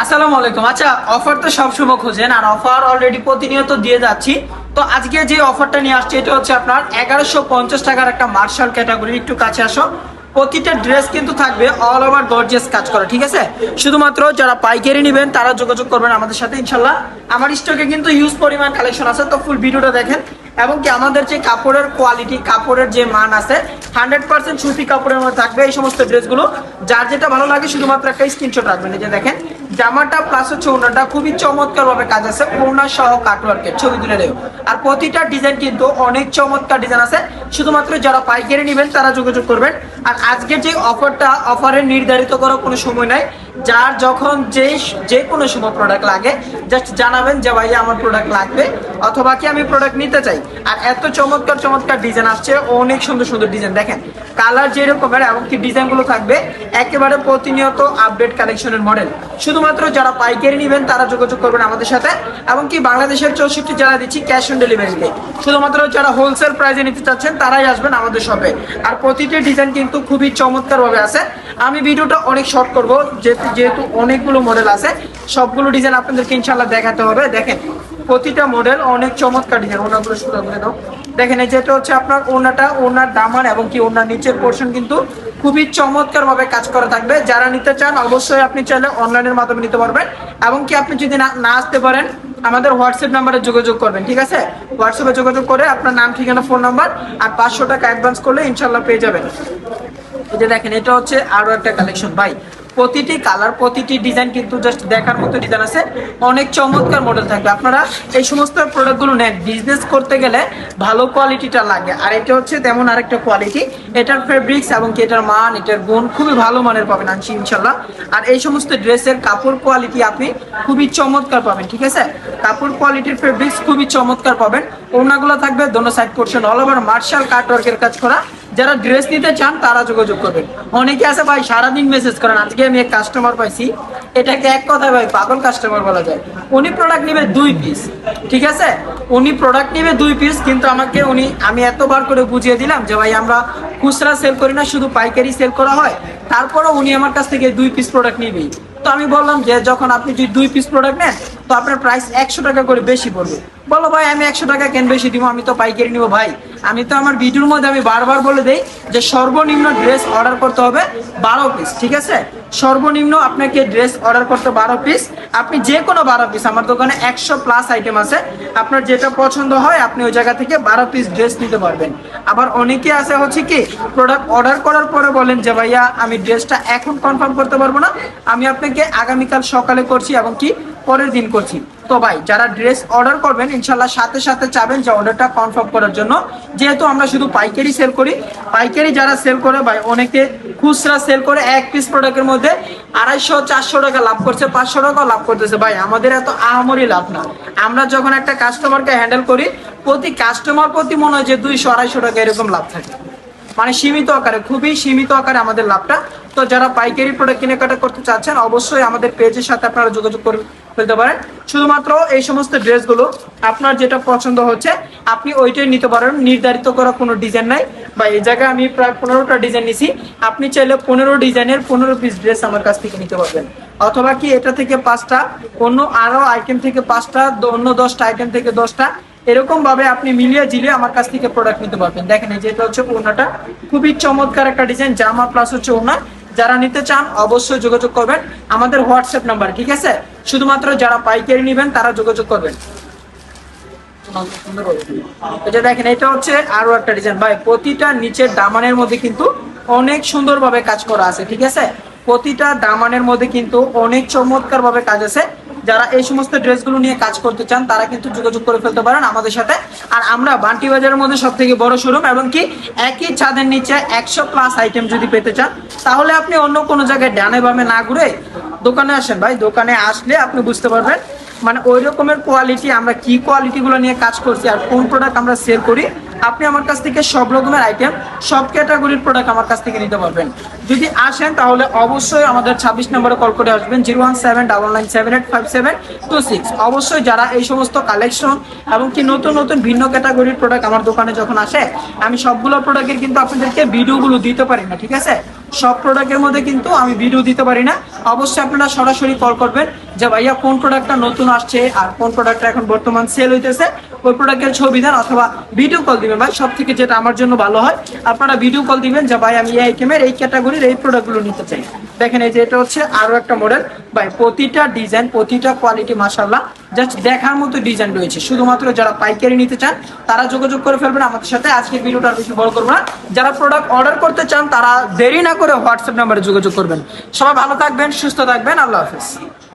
আসসালামু আলাইকুম। আচ্ছা অফার তো সবসময় খোঁজেন, আর অফার অলরেডি প্রতিনিয়ত দিয়ে যাচ্ছি। তো আজকে যে অফারটা নিয়ে আসছে, এটা হচ্ছে আপনার এগারোশো পঞ্চাশ টাকার একটা মার্শাল ক্যাটাগরি একটু কাছে আসো। প্রতিটা ড্রেস কিন্তু থাকবে অল ওভার গর্জিয়াস কাজ করা, ঠিক আছে? শুধুমাত্র যারা পাইকারি নেবেন, তারা যোগাযোগ করবেন আমাদের সাথে ইনশাল্লাহ আমার স্টকে কিন্তু ইউজ পরিমাণ কালেকশন আছে, তো ফুল ভিডিওটা দেখেন। এবং কি আমাদের যে কাপড়ের কোয়ালিটি কাপড়ের যে মান আছে হান্ড্রেড পার্সেন্ট সুতি কাপড়ের মধ্যে থাকবে এই সমস্ত ড্রেসগুলো যার যেটা ভালো লাগে, শুধুমাত্র একটা স্ক্রিনশট রাখবেন, এই যে দেখেন। জামাটা প্লাস হচ্ছে ওনাটা খুবই চমৎকার ভাবে কাজ আছে। ওনার সহ কাটওয়ার্কে ছবি তুলে দেব। আর প্রতিটা ডিজাইন কিন্তু অনেক চমৎকার ডিজাইন আছে। শুধুমাত্র যারা পাইকারি নেবেন তারা যোগাযোগ করবেন। আর আজকে যে অফারটা অফারের নির্ধারিত করার কোনো সময় নাই। যার যখন যে যে কোনো সময় প্রোডাক্ট লাগে জাস্ট জানাবেন যে ভাই আমার প্রোডাক্ট লাগবে, অথবা কি আমি প্রোডাক্ট নিতে চাই। আর এত চমৎকার চমৎকার ডিজাইন আসছে, অনেক সুন্দর সুন্দর ডিজাইন দেখেন কালার যেরকমের এবং কি ডিজাইনগুলো থাকবে, একেবারে প্রতিনিয়ত আপডেট কালেকশনের মডেল শুধুমাত্র যারা পাইকারি নেবেন, তারা যোগাযোগ করবেন আমাদের সাথে। এবং কি বাংলাদেশের চৌষট্টি জেলা দিচ্ছি ক্যাশ অন ডেলিভারিতে শুধুমাত্র যারা হোলসেল প্রাইজে নিতে চাচ্ছেন, তারাই আসবেন আমাদের শপে আর প্রতিটি ডিজাইন কিন্তু খুবই চমৎকারভাবে আছে। আমি ভিডিওটা অনেক শর্ট করব, যেহেতু যেহেতু অনেকগুলো মডেল আছে, সবগুলো ডিজাইন আপনাদেরকে ইনশাল্লাহ দেখাতে হবে। দেখেন, প্রতিটা মডেল অনেক চমৎকার ডিজাইন ওনাগুলো শুরু করে দাও। দেখেন, এই যেটা হচ্ছে আপনার ওনাটা, ওনার দামান এবং কি ওনার নিচের পোর্শন কিন্তু খুবই চমৎকার ভাবে কাজ করা থাকবে। যারা নিতে চান, অবশ্যই আপনি চাইলে অনলাইনের মাধ্যমে নিতে পারবেন। এবং কি আপনি যদি না আসতে পারেন, আমাদের হোয়াটসঅ্যাপ নাম্বারে যোগাযোগ করবেন, ঠিক আছে? হোয়াটসঅ্যাপে যোগাযোগ করে আপনার নাম, ঠিকানা ফোন নাম্বার আর পাঁচশো টাকা অ্যাডভান্স করলে ইনশাল্লাহ পেয়ে যাবেন। এই যে দেখেন, এটা হচ্ছে আরও একটা কালেকশন ভাই প্রতিটি কালার প্রতিটি ডিজাইন কিন্তু জাস্ট দেখার মতো ডিজাইন আছে। অনেক চমৎকার মডেল থাকবে। আপনারা এই সমস্ত প্রোডাক্টগুলো নেন। বিজনেস করতে গেলে ভালো কোয়ালিটিটা লাগে। আর এটা হচ্ছে তেমন আরেকটা কোয়ালিটি এটার ফেব্রিক্স এবং কি এটার মান, এটার গুণ খুবই ভালো মানের পাবেন আনছি ইনশাল্লাহ আর এই সমস্ত ড্রেসের কাপড় কোয়ালিটি আপনি খুবই চমৎকার পাবেন, ঠিক আছে? কাপড় কোয়ালিটির ফেব্রিক্স খুবই চমৎকার পাবেন। ওনাগুলো থাকবে দোনো side portion all over martial cut ওয়ার্কের কাজ করা। যারা ড্রেস নিতে চান, তারা যোগাযোগ করবেন। অনেকে আছে ভাই, সারাদিন মেসেজ করেন, আজকে আমি এক কাস্টমার পাইছি। এটাকে এক কথায় ভাই, পাগল কাস্টমার বলা যায়। উনি প্রোডাক্ট নেবে দুই পিস ঠিক আছে? উনি প্রোডাক্ট নেবে দুই পিস কিন্তু আমাকে উনি, আমি এতবার করে বুঝিয়ে দিলাম যে ভাই, আমরা খুচরা সেল করি না, শুধু পাইকারি সেল করা হয়। তারপরে উনি আমার কাছ থেকে দুই পিস প্রোডাক্ট নিবেই। তো আমি বললাম যে যখন আপনি যদি দুই পিস প্রোডাক্ট নেন, তো আপনার প্রাইস একশো টাকা করে বেশি পড়বে। বলো ভাই, আমি একশো টাকা কেন বেশি দিব? আমি তো পাইকারি নিব ভাই। আমি তো আমার ভিডিওর মধ্যে আমি বারবার বলে দেই যে সর্বনিম্ন ড্রেস অর্ডার করতে হবে বারো পিস ঠিক আছে? সর্বনিম্ন আপনাকে ড্রেস অর্ডার করতে বারো পিস আপনি যে কোনো বারো পিস আমার দোকানে একশো প্লাস আইটেম আছে। আপনার যেটা পছন্দ হয়, আপনি ওই জায়গা থেকে বারো পিস ড্রেস নিতে পারবেন। আবার অনেকে আছে হচ্ছে কি প্রোডাক্ট অর্ডার করার পরে বলেন যে, ভাইয়া, আমি ড্রেসটা এখন কনফার্ম করতে পারব না। আমি আপনাকে আগামীকাল সকালে করছি এবং কি পরের দিন করছি। তো ভাই, যারা ড্রেস অর্ডার করবেন, ইনশাল্লাহ সাথে সাথে চাবেন যে অর্ডারটা কনফার্ম করার জন্য। যেহেতু আমরা শুধু পাইকারি সেল করি, পাইকারি যারা সেল করে, ভাই, অনেকে খুচরা সেল করে এক পিস প্রোডাক্টের মধ্যে আড়াইশো, চারশো টাকা লাভ করছে, পাঁচশো টাকা লাভ করতেছে। ভাই, আমাদের এত আহামরি লাভ না। আমরা যখন একটা কাস্টমারকে হ্যান্ডেল করি, প্রতি কাস্টমার প্রতি মনে হয় যে দুইশো, আড়াইশো টাকা এরকম লাভ থাকে। মানে সীমিত আকারে, খুবই সীমিত আকারে আমাদের লাভটা। তো যারা পাইকারি প্রোডাক্ট কেনাকাটা করতে চাচ্ছেন, অবশ্যই আমাদের পেজের সাথে আপনারা যোগাযোগ করে ফেলতে পারেন। শুধুমাত্র এই সমস্ত ড্রেসগুলো আপনার যেটা পছন্দ হচ্ছে, আপনি ওইটাই নিতে পারেন। নির্ধারিত করা কোনো ডিজাইন নাই। বা এই জায়গায় আমি প্রায় পনেরোটা ডিজাইন নিছি। আপনি চাইলে পনেরো ডিজাইনের পনেরো পিস ড্রেস আমার কাছ থেকে নিতে পারবেন। অথবা কি এটা থেকে পাঁচটা, অন্য আরও আইটেম থেকে পাঁচটা অন্য দশটা আইটেম থেকে দশটা এরকম ভাবে আপনি মিলিয়ে ঝিলিয়ে আমার কাছ থেকে প্রোডাক্ট নিতে পারবেন। দেখেন, এই যে এটা হচ্ছে ওনাটা খুবই চমৎকার একটা ডিজাইন জামা প্লাস হচ্ছে ওনা যারা নিতে চান, অবশ্যই যোগাযোগ করবেন। আমাদের হোয়াটসঅ্যাপ নাম্বার ঠিক আছে? শুধুমাত্র যারা পাইকারি নেবেন, তারা যোগাযোগ করবেন। দেখেন, এটা হচ্ছে আরও একটা ডিজাইন ভাই, প্রতিটা নিচের দামানের মধ্যে কিন্তু অনেক সুন্দরভাবে কাজ করা আছে, ঠিক আছে? প্রতিটা দামানের মধ্যে কিন্তু অনেক চমৎকার ভাবে কাজ আছে। যারা এই সমস্ত ড্রেসগুলো নিয়ে কাজ করতে চান, তারা কিন্তু যোগাযোগ করে ফেলতে পারেন আমাদের সাথে। আর আমরা বান্টি বাজারের মধ্যে সব থেকে বড় শোরুম এবং কি একই ছাদের নিচে একশো প্লাস আইটেম যদি পেতে চান, তাহলে আপনি অন্য কোনো জায়গায় ডানে বামে না ঘুরে দোকানে আসেন ভাই। দোকানে আসলে আপনি বুঝতে পারবেন মানে ওই রকমের কোয়ালিটি আমরা কি কোয়ালিটিগুলো নিয়ে কাজ করছি আর কোন প্রোডাক্ট আমরা সেল করি আপনি আমার কাছ থেকে সব রকমের আইটেম সব ক্যাটাগরির প্রোডাক্ট আমার কাছ থেকে নিতে পারবেন। যদি আসেন, তাহলে অবশ্যই আমাদের ছাব্বিশ নম্বরে কল করে আসবেন, zero one seven double nine seven eight five seven two six. অবশ্যই যারা এই সমস্ত কালেকশন এবং কি নতুন নতুন ভিন্ন ক্যাটাগরির প্রোডাক্ট আমার দোকানে যখন আসে, আমি সবগুলো প্রোডাক্টের কিন্তু আপনাদেরকে ভিডিওগুলো দিতে পারি না, ঠিক আছে? সব প্রোডাক্টের মধ্যে কিন্তু আমি ভিডিও দিতে পারি না। অবশ্যই আপনারা সরাসরি কল করবেন যে, ভাইয়া, কোন প্রোডাক্টটা নতুন আসছে আর কোন প্রোডাক্টটা এখন বর্তমান সেল হইতেছে? ওই প্রোডাক্টের ছবি দেন অথবা ভিডিও কল দিবেন। ভাই সব থেকে যেটা আমার জন্য ভালো হয়, আপনারা ভিডিও কল দিবেন যে, ভাই, আমি এই আইটেমের এই ক্যাটাগরির এই প্রোডাক্টগুলো নিতে চাই। দেখেন এই যে এটা হচ্ছে আরও একটা মডেল ভাই, প্রতিটা ডিজাইন প্রতিটা কোয়ালিটি মাসাল্লাহ জাস্ট দেখার মতো ডিজাইন রয়েছে। শুধুমাত্র যারা পাইকারি নিতে চান, তারা যোগাযোগ করে ফেলবেন আমাদের সাথে। আজকে ভিডিওটা বেশি বড় করব না। যারা প্রোডাক্ট অর্ডার করতে চান, তারা দেরি না করে হোয়াটসঅ্যাপ নাম্বারে যোগাযোগ করবেন। সবাই ভালো থাকবেন, সুস্থ থাকবেন। আল্লাহ হাফিজ।